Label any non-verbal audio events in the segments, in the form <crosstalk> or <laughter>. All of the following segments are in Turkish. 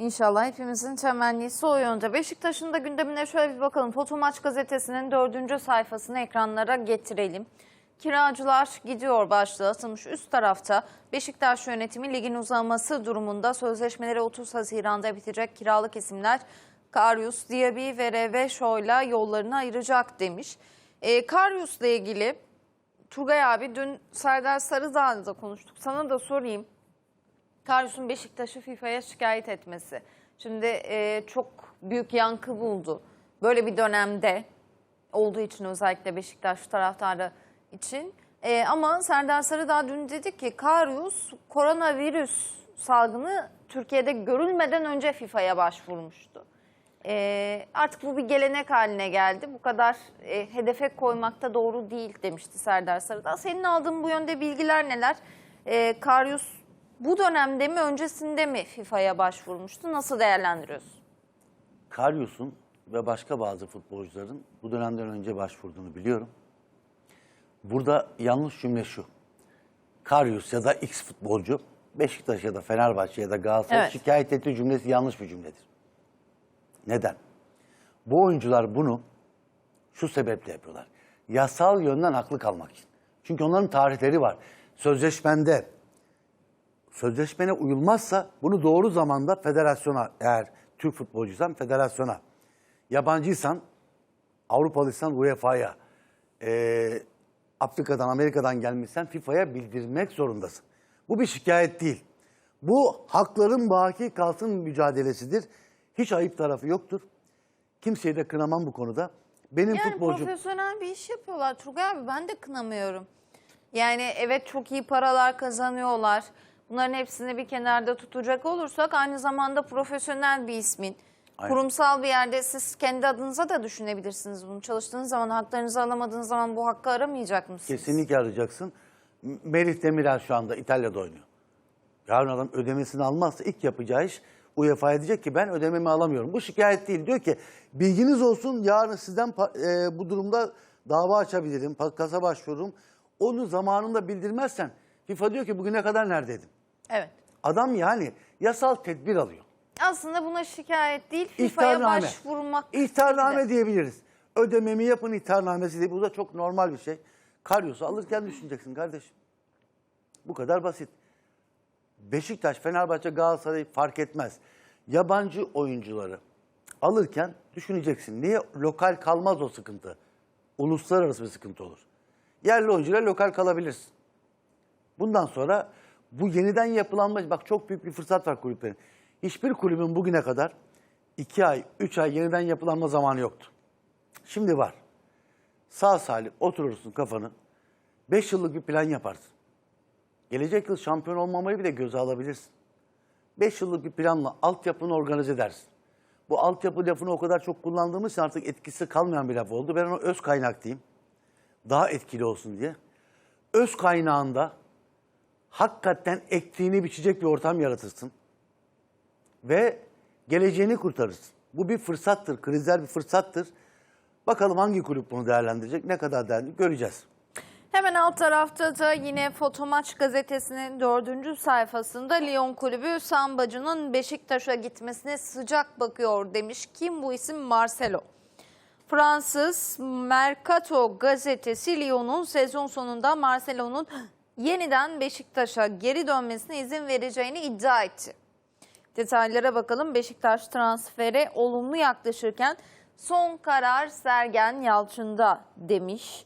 İnşallah hepimizin temennisi o yönde. Beşiktaş'ın da gündemine şöyle bir bakalım. Foto Maç gazetesinin dördüncü sayfasını ekranlara getirelim. Kiracılar gidiyor başlığı atılmış üst tarafta. Beşiktaş yönetimi ligin uzaması durumunda sözleşmeleri 30 Haziran'da bitecek kiralık isimler Karius, Diaby ve Reve Şoy'la yollarını ayıracak demiş. E, Karius'la ilgili Turgay abi dün Serdar Sarıdağ'la konuştuk. Sana da sorayım. Karius'un Beşiktaş'ı FIFA'ya şikayet etmesi. Şimdi e, çok büyük yankı buldu. Böyle bir dönemde olduğu için özellikle Beşiktaş taraftarı için. E, ama Serdar Sarıdağ dün dedi ki Karius koronavirüs salgını Türkiye'de görülmeden önce FIFA'ya başvurmuştu. E, artık bu bir gelenek haline geldi. Bu kadar e, hedefe koymakta doğru değil demişti Serdar Sarıdağ. Senin aldığın bu yönde bilgiler neler? E, Karius bu dönemde mi öncesinde mi FIFA'ya başvurmuştu? Nasıl değerlendiriyorsun? Karyus'un ve başka bazı futbolcuların bu dönemden önce başvurduğunu biliyorum. Burada yanlış cümle şu. Karyus ya da X futbolcu Beşiktaş ya da Fenerbahçe ya da Galatasaray Evet. şikayet ettiği cümlesi yanlış bir cümledir. Neden? Bu oyuncular bunu şu sebeple yapıyorlar. Yasal yönden haklı kalmak için. Çünkü onların tarihleri var. Sözleşmende sözleşmene uyulmazsa bunu doğru zamanda federasyona eğer Türk futbolcuysan federasyona, yabancıysan Avrupalıysan UEFA'ya, eee, Afrika'dan Amerika'dan gelmişsen FIFA'ya bildirmek zorundasın. Bu bir şikayet değil. Bu hakların baki kalsın mücadelesidir. Hiç ayıp tarafı yoktur. Kimseyi de kınamam bu konuda. Benim Yani futbolcum... profesyonel bir iş yapıyorlar Turgay abi ben de kınamıyorum. Yani evet çok iyi paralar kazanıyorlar. Bunların hepsini bir kenarda tutacak olursak aynı zamanda profesyonel bir ismin. Aynen. Kurumsal bir yerde siz kendi adınıza da düşünebilirsiniz bunu. Çalıştığınız zaman haklarınızı alamadığınız zaman bu hakkı aramayacak mısınız? Kesinlikle arayacaksın. Merih Demiral şu anda İtalya'da oynuyor. Yarın adam ödemesini almazsa ilk yapacağı iş UEFA'ya diyecek ki ben ödememi alamıyorum. Bu şikayet değil. Diyor ki bilginiz olsun yarın sizden e, bu durumda dava açabilirim, kasa başvururum. Onu zamanında bildirmezsen FIFA diyor ki bugüne kadar neredeydin? Evet. Adam yani yasal tedbir alıyor. Aslında buna şikayet değil FIFA'ya İhtarname. başvurmak. İhtarname diyebiliriz. Ödememi yapın ihtarnamesi diye. Bu da çok normal bir şey. Karyos'u alırken düşüneceksin kardeşim. Bu kadar basit. Beşiktaş, Fenerbahçe, Galatasaray fark etmez. Yabancı oyuncuları alırken düşüneceksin. Niye lokal kalmaz o sıkıntı? Uluslararası bir sıkıntı olur. Yerli oyuncular lokal kalabilirsin. Bundan sonra bu yeniden yapılanma, bak çok büyük bir fırsat var kulüplerin. Hiçbir kulübün bugüne kadar iki ay, üç ay yeniden yapılanma zamanı yoktu. Şimdi var. Sağ salim oturursun kafanı. Beş yıllık bir plan yaparsın. Gelecek yıl şampiyon olmamayı bile göze alabilirsin. Beş yıllık bir planla altyapını organize edersin. Bu altyapı lafını o kadar çok kullandığımız için artık etkisi kalmayan bir laf oldu. Ben ona öz kaynak diyeyim. Daha etkili olsun diye. Öz kaynağında hakikaten ektiğini biçecek bir ortam yaratırsın. Ve geleceğini kurtarırsın. Bu bir fırsattır, krizler bir fırsattır. Bakalım hangi kulüp bunu değerlendirecek, ne kadar değerlendirecek göreceğiz. Hemen alt tarafta da yine Fotomaç gazetesinin dördüncü sayfasında Lyon kulübü Sambacı'nın Beşiktaş'a gitmesine sıcak bakıyor demiş. Kim bu isim? Marcelo. Fransız Mercato gazetesi Lyon'un sezon sonunda Marcelo'nun yeniden Beşiktaş'a geri dönmesine izin vereceğini iddia etti. Detaylara bakalım. Beşiktaş transfere olumlu yaklaşırken son karar Sergen Yalçın'da demiş.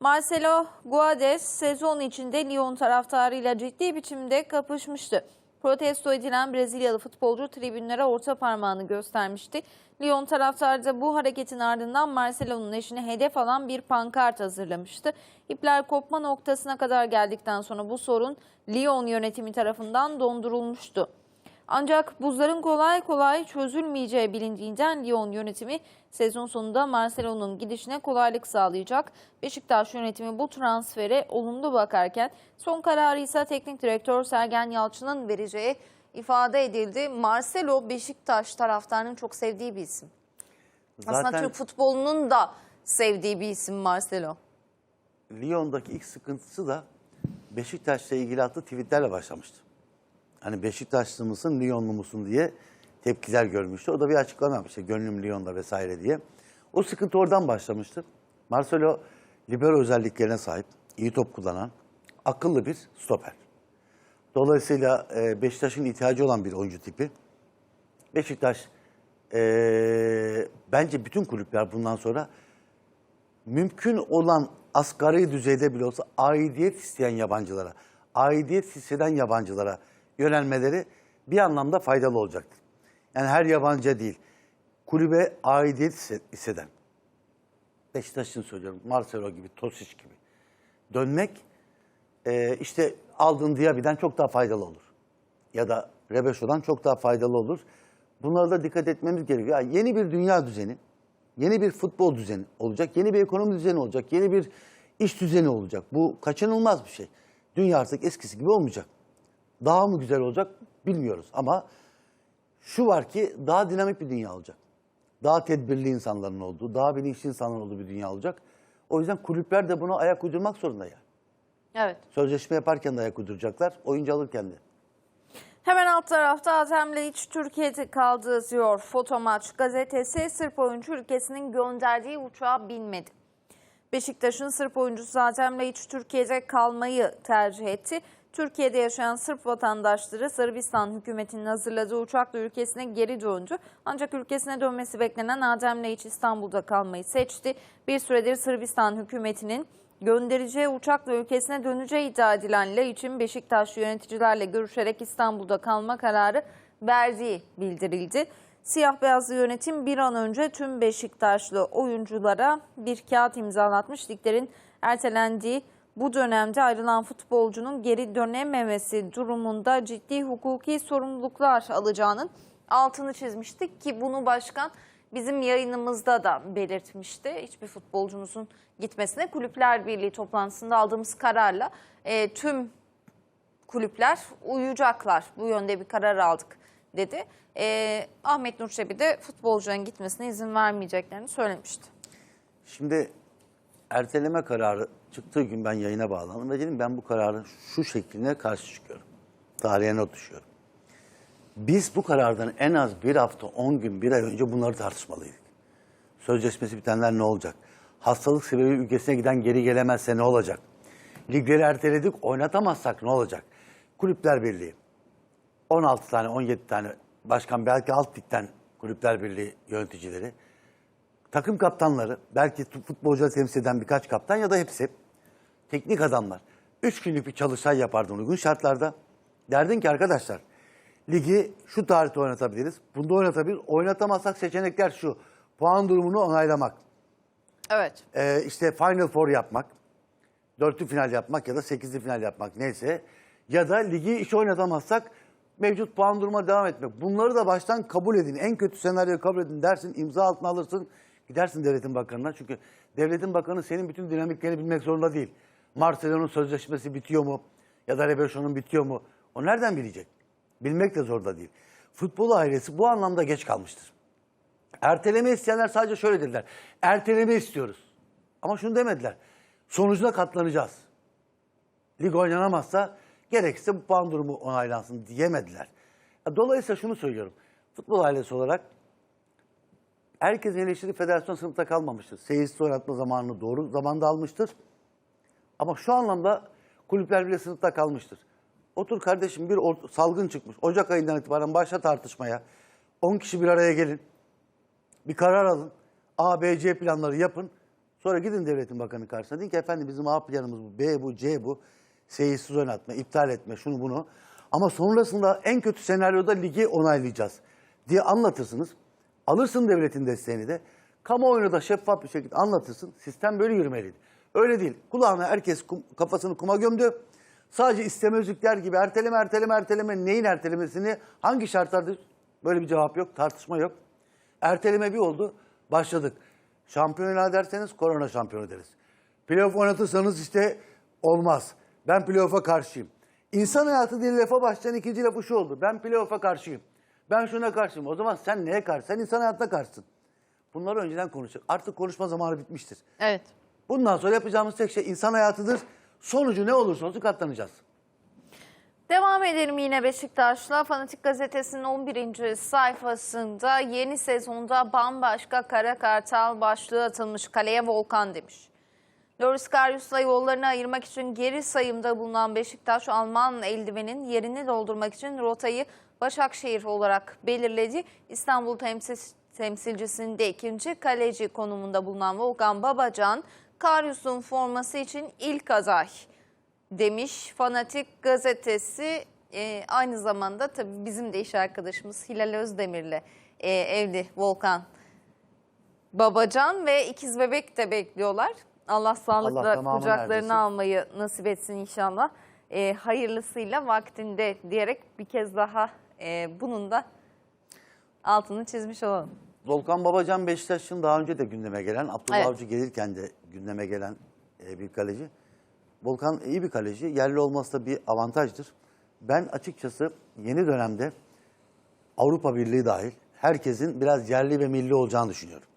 Marcelo Guades sezon içinde Lyon taraftarıyla ciddi biçimde kapışmıştı. Protesto edilen Brezilyalı futbolcu tribünlere orta parmağını göstermişti. Lyon taraftarı da bu hareketin ardından Marcelo'nun eşine hedef alan bir pankart hazırlamıştı. İpler kopma noktasına kadar geldikten sonra bu sorun Lyon yönetimi tarafından dondurulmuştu. Ancak buzların kolay kolay çözülmeyeceği bilindiğinden Lyon yönetimi sezon sonunda Marcelo'nun gidişine kolaylık sağlayacak. Beşiktaş yönetimi bu transfere olumlu bakarken son kararı ise teknik direktör Sergen Yalçın'ın vereceği ifade edildi. Marcelo Beşiktaş taraftarının çok sevdiği bir isim. Aslında Zaten Türk futbolunun da sevdiği bir isim Marcelo. Lyon'daki ilk sıkıntısı da Beşiktaş'la ilgili attığı tweetlerle başlamıştı. Hani Beşiktaşlı mısın, Lyonlu musun diye tepkiler görmüştü. O da bir açıklama yapmıştı. Gönlüm Lyon'da vesaire diye. O sıkıntı oradan başlamıştı. Marcelo libero özelliklerine sahip, iyi top kullanan, akıllı bir stoper. Dolayısıyla e, Beşiktaş'ın ihtiyacı olan bir oyuncu tipi. Beşiktaş e, bence bütün kulüpler bundan sonra mümkün olan asgari düzeyde bile olsa aidiyet isteyen yabancılara, aidiyet hisseden yabancılara yönelmeleri bir anlamda faydalı olacaktır. Yani her yabancı değil, kulübe aidiyet hisse- hisseden, Beşiktaş için söylüyorum, Marcelo gibi, Tosic gibi dönmek e, işte aldığın Diaby'den çok daha faydalı olur. Ya da Rebeşo'dan çok daha faydalı olur. Bunlara da dikkat etmemiz gerekiyor. Yani yeni bir dünya düzeni, yeni bir futbol düzeni olacak, yeni bir ekonomi düzeni olacak, yeni bir iş düzeni olacak. Bu kaçınılmaz bir şey. Dünya artık eskisi gibi olmayacak. Daha mı güzel olacak bilmiyoruz ama şu var ki daha dinamik bir dünya olacak. Daha tedbirli insanların olduğu, daha bilinçli insanların olduğu bir dünya olacak. O yüzden kulüpler de buna ayak uydurmak zorunda yani. Evet. Sözleşme yaparken de ayak uyduracaklar, oyuncu alırken de. Hemen alt tarafta Azem Laiç Türkiye'de kaldı yazıyor. Fotomaç gazetesi Sırp oyuncu ülkesinin gönderdiği uçağa binmedi. Beşiktaş'ın Sırp oyuncusu Azem Laiç Türkiye'de kalmayı tercih etti. Türkiye'de yaşayan Sırp vatandaşları Sırbistan hükümetinin hazırladığı uçakla ülkesine geri döndü. Ancak ülkesine dönmesi beklenen Adem Laiç İstanbul'da kalmayı seçti. Bir süredir Sırbistan hükümetinin göndereceği uçakla ülkesine döneceği iddia edilen Laiç'in Beşiktaş yöneticilerle görüşerek İstanbul'da kalma kararı verdiği bildirildi. Siyah beyazlı yönetim bir an önce tüm Beşiktaşlı oyunculara bir kağıt imzalatmış. Liglerin ertelendiği bu dönemde ayrılan futbolcunun geri dönememesi durumunda ciddi hukuki sorumluluklar alacağının altını çizmiştik ki bunu başkan bizim yayınımızda da belirtmişti. Hiçbir futbolcumuzun gitmesine Kulüpler Birliği toplantısında aldığımız kararla e, tüm kulüpler uyacaklar. Bu yönde bir karar aldık dedi. E, Ahmet Nur Çebi de futbolcuların gitmesine izin vermeyeceklerini söylemişti. Şimdi erteleme kararı çıktığı gün ben yayına bağlandım ve dedim ben bu kararın şu şekline karşı çıkıyorum. Tarihe not düşüyorum. Biz bu karardan en az bir hafta, on gün, bir ay önce bunları tartışmalıydık. Sözleşmesi bitenler ne olacak? Hastalık sebebi ülkesine giden geri gelemezse ne olacak? Ligleri erteledik, oynatamazsak ne olacak? Kulüpler Birliği, 16 tane, 17 tane başkan, belki alt ligden Kulüpler Birliği yöneticileri, takım kaptanları, belki futbolcuları temsil eden birkaç kaptan ya da hepsi teknik adamlar. Üç günlük bir çalışay yapardın uygun şartlarda. Derdin ki arkadaşlar ligi şu tarihte oynatabiliriz. Bunda oynatabiliriz. Oynatamazsak seçenekler şu. Puan durumunu onaylamak. Evet. Ee, işte Final Four yapmak. Dörtlü final yapmak ya da sekizli final yapmak neyse. Ya da ligi hiç oynatamazsak mevcut puan duruma devam etmek. Bunları da baştan kabul edin. En kötü senaryoyu kabul edin dersin. imza altına alırsın. Gidersin devletin bakanına. Çünkü devletin bakanı senin bütün dinamiklerini bilmek zorunda değil. Marcelo'nun sözleşmesi bitiyor mu? Ya da Rebeşo'nun bitiyor mu? O nereden bilecek? Bilmek de zorunda değil. Futbol ailesi bu anlamda geç kalmıştır. Erteleme isteyenler sadece şöyle dediler. Erteleme istiyoruz. Ama şunu demediler. Sonucuna katlanacağız. Lig oynanamazsa gerekirse bu puan durumu onaylansın diyemediler. Dolayısıyla şunu söylüyorum. Futbol ailesi olarak herkesin eleştiri federasyon sınıfta kalmamıştır. Seyircisi oynatma zamanını doğru zamanda almıştır. Ama şu anlamda kulüpler bile sınıfta kalmıştır. Otur kardeşim bir salgın çıkmış. Ocak ayından itibaren başla tartışmaya. 10 kişi bir araya gelin. Bir karar alın. A, B, C planları yapın. Sonra gidin devletin bakanı karşısına. Deyin ki efendim bizim A planımız bu, B bu, C bu. Seyirsiz oynatma, iptal etme, şunu bunu. Ama sonrasında en kötü senaryoda ligi onaylayacağız diye anlatırsınız. Alırsın devletin desteğini de. Kamuoyuna da şeffaf bir şekilde anlatırsın. Sistem böyle yürümeliydi. Öyle değil. Kulağına herkes kum- kafasını kuma gömdü. Sadece istemezlikler gibi erteleme, erteleme, erteleme. Neyin ertelemesini, hangi şartlarda böyle bir cevap yok, tartışma yok. Erteleme bir oldu. Başladık. Şampiyon derseniz korona şampiyonu deriz. Playoff oynatırsanız işte olmaz. Ben playoff'a karşıyım. İnsan hayatı diye lafa başlayan ikinci lafı şu oldu. Ben playoff'a karşıyım. Ben şuna karşıyım. O zaman sen neye karşı? Sen insan hayatına karşısın. Bunları önceden konuşacak. Artık konuşma zamanı bitmiştir. Evet. Bundan sonra yapacağımız tek şey insan hayatıdır. Sonucu ne olursa olsun katlanacağız. Devam edelim yine Beşiktaş'la. Fanatik Gazetesi'nin 11. sayfasında yeni sezonda bambaşka kara kartal başlığı atılmış kaleye Volkan demiş. Loris Karius'la yollarını ayırmak için geri sayımda bulunan Beşiktaş, Alman eldivenin yerini doldurmak için rotayı Başakşehir olarak belirledi. İstanbul temsil, temsilcisinde ikinci kaleci konumunda bulunan Volkan Babacan, Karius'un forması için ilk aday demiş Fanatik gazetesi. Ee, aynı zamanda tabii bizim de iş arkadaşımız Hilal Özdemir'le e, evli Volkan Babacan ve ikiz bebek de bekliyorlar. Allah sağlıkla Allah tamamını kucaklarına erdirsin. almayı nasip etsin inşallah. Ee, hayırlısıyla vaktinde diyerek bir kez daha e, bunun da altını çizmiş olalım. Volkan Babacan Beşiktaş'ın daha önce de gündeme gelen, Abdullah Evet. Avcı gelirken de gündeme gelen e, bir kaleci. Volkan iyi bir kaleci. Yerli olması da bir avantajdır. Ben açıkçası yeni dönemde Avrupa Birliği dahil herkesin biraz yerli ve milli olacağını düşünüyorum.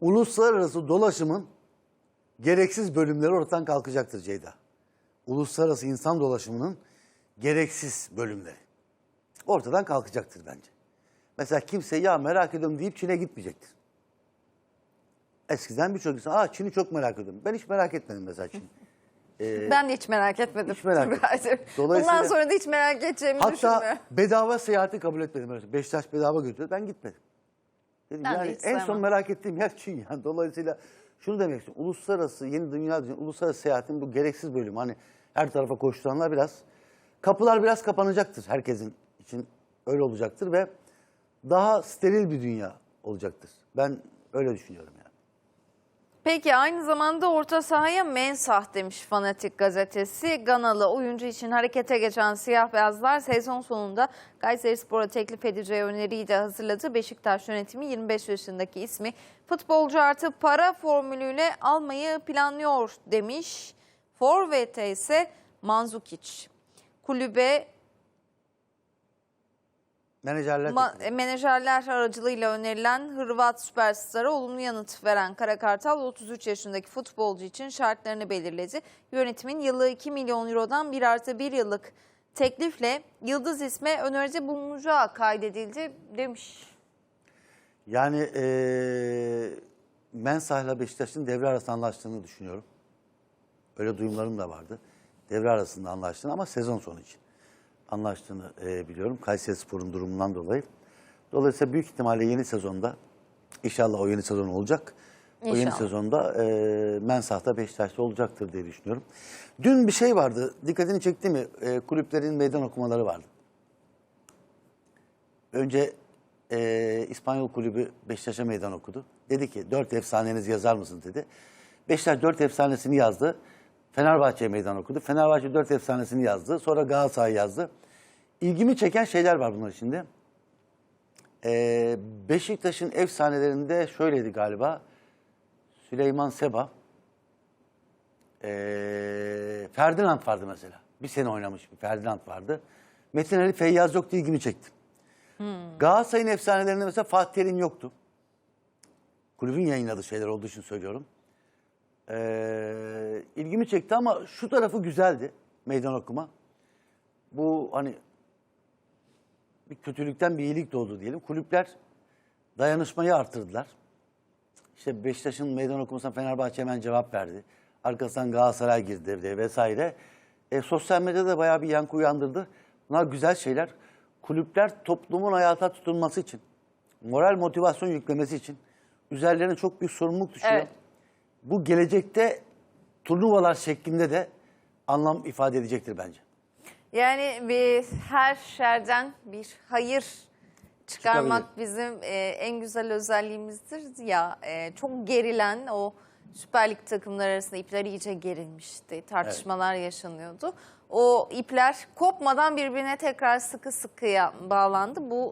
Uluslararası dolaşımın gereksiz bölümleri ortadan kalkacaktır Ceyda. Uluslararası insan dolaşımının gereksiz bölümleri ortadan kalkacaktır bence. Mesela kimse ya merak ediyorum deyip Çin'e gitmeyecektir. Eskiden birçok insan Aa, Çin'i çok merak ediyorum. Ben hiç merak etmedim mesela Çin'i. <laughs> ben de hiç merak etmedim. Ee, hiç merak etmedim. Dolayısıyla- Bundan sonra da hiç merak edeceğimi Hatta düşünmüyorum. bedava seyahati kabul etmedim. Beşiktaş bedava götürdü. Ben gitmedim. Dedim, Ben de yani hiç en son merak ettiğim yer Çin. Yani. <laughs> Dolayısıyla şunu demek istiyorum. Uluslararası, yeni dünya, dünya- uluslararası seyahatin bu gereksiz bölümü. Hani her tarafa koşturanlar biraz, kapılar biraz kapanacaktır herkesin için. Öyle olacaktır ve daha steril bir dünya olacaktır. Ben öyle düşünüyorum yani. Peki aynı zamanda orta sahaya mensah demiş Fanatik gazetesi. Ganalı oyuncu için harekete geçen siyah beyazlar sezon sonunda Kayserispor'a teklif edeceği öneriyi de hazırladı. Beşiktaş yönetimi 25 yaşındaki ismi futbolcu artı para formülüyle almayı planlıyor demiş. Forvet'e ise Manzukic. Kulübe Menajerler Ma- teklifi. menajerler aracılığıyla önerilen Hırvat süperstara olumlu yanıt veren Kara Kartal 33 yaşındaki futbolcu için şartlarını belirledi. Yönetimin yıllığı 2 milyon eurodan 1 artı 1 yıllık teklifle Yıldız isme öneride bulunacağı kaydedildi demiş. Yani eee Mensah ile Beşiktaş'ın devre arası anlaştığını düşünüyorum. Öyle duyumlarım da vardı. Devre arasında anlaştığını ama sezon sonu için anlaştığını eee, biliyorum. Kayseri Spor'un durumundan dolayı. Dolayısıyla büyük ihtimalle yeni sezonda, inşallah o yeni sezon olacak. O yeni İnşallah. sezonda eee Mensah da Beşiktaş'ta olacaktır diye düşünüyorum. Dün bir şey vardı, dikkatini çekti mi? Eee, kulüplerin meydan okumaları vardı. Önce eee, İspanyol kulübü Beşiktaş'a meydan okudu. Dedi ki dört efsanenizi yazar mısın dedi. Beşiktaş dört efsanesini yazdı. Fenerbahçe'ye meydan okudu. Fenerbahçe dört efsanesini yazdı. Sonra Galatasaray yazdı. İlgimi çeken şeyler var bunlar içinde. Eee, Beşiktaş'ın efsanelerinde şöyleydi galiba. Süleyman Seba. Eee Ferdinand vardı mesela. Bir sene oynamış bir Ferdinand vardı. Metin Ali Feyyaz yoktu ilgimi çekti. Galatasaray'ın efsanelerinde mesela Fatih Terim yoktu. Kulübün yayınladığı şeyler olduğu için söylüyorum. Ee, ilgimi çekti ama şu tarafı güzeldi meydan okuma. Bu hani bir kötülükten bir iyilik doğdu diyelim. Kulüpler dayanışmayı arttırdılar. İşte Beşiktaş'ın meydan okumasına Fenerbahçe hemen cevap verdi. Arkasından Galatasaray girdi devreye vesaire. E, sosyal medyada da bayağı bir yankı uyandırdı. Bunlar güzel şeyler. Kulüpler toplumun hayata tutulması için, moral motivasyon yüklemesi için üzerlerine çok büyük sorumluluk düşüyor. Evet. Bu gelecekte turnuvalar şeklinde de anlam ifade edecektir bence. Yani bir her şerden bir hayır çıkarmak Çıkabilir. bizim e, en güzel özelliğimizdir ya. E, çok gerilen o Süper Lig takımları arasında ipler iyice gerilmişti. Tartışmalar yaşanıyordu. O ipler kopmadan birbirine tekrar sıkı sıkıya bağlandı. Bu